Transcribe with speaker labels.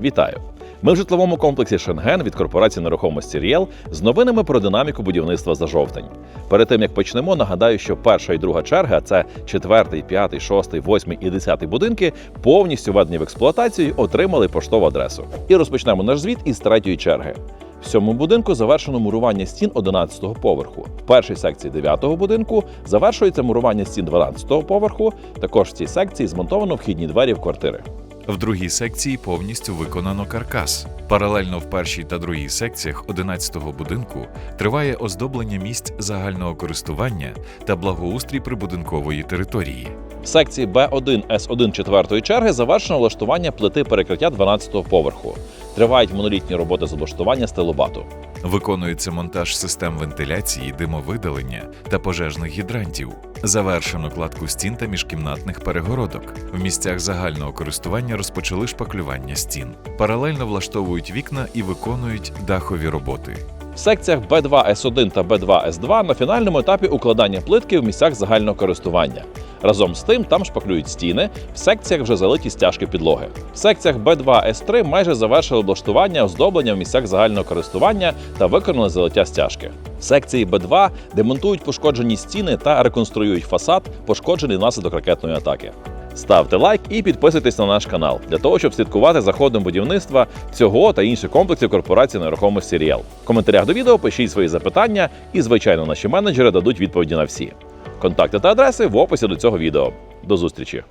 Speaker 1: Вітаю! Ми в житловому комплексі Шенген від корпорації нерухомості Ріел з новинами про динаміку будівництва за жовтень. Перед тим як почнемо, нагадаю, що перша і друга черга це четвертий, п'ятий, шостий, восьмий і десятий будинки повністю введені в експлуатацію, отримали поштову адресу. І розпочнемо наш звіт із третьої черги. В цьому будинку завершено мурування стін 11-го поверху. В першій секції 9-го будинку завершується мурування стін 12-го поверху. Також в цій секції змонтовано вхідні двері в квартири.
Speaker 2: В другій секції повністю виконано каркас. Паралельно в першій та другій секціях 11-го будинку триває оздоблення місць загального користування та благоустрій прибудинкової території.
Speaker 1: В секції Б1 С1 четвертої черги завершено влаштування плити перекриття 12-го поверху. Тривають монолітні роботи з облаштування стелобату.
Speaker 2: Виконується монтаж систем вентиляції, димовидалення та пожежних гідрантів. Завершено кладку стін та міжкімнатних перегородок. В місцях загального користування розпочали шпаклювання стін. Паралельно влаштовують вікна і виконують дахові роботи.
Speaker 1: В секціях Б2 С1 та Б2 С2 на фінальному етапі укладання плитки в місцях загального користування. Разом з тим там шпаклюють стіни, в секціях вже залиті стяжки підлоги. В секціях Б2 С3 майже завершили облаштування оздоблення в місцях загального користування та виконали залиття стяжки. Секції Б2 демонтують пошкоджені стіни та реконструюють фасад, пошкоджений внаслідок ракетної атаки. Ставте лайк і підписуйтесь на наш канал для того, щоб слідкувати за ходом будівництва цього та інших комплексів корпорації нерухомості Ріел. В коментарях до відео пишіть свої запитання, і звичайно, наші менеджери дадуть відповіді на всі. Контакти та адреси в описі до цього відео. До зустрічі!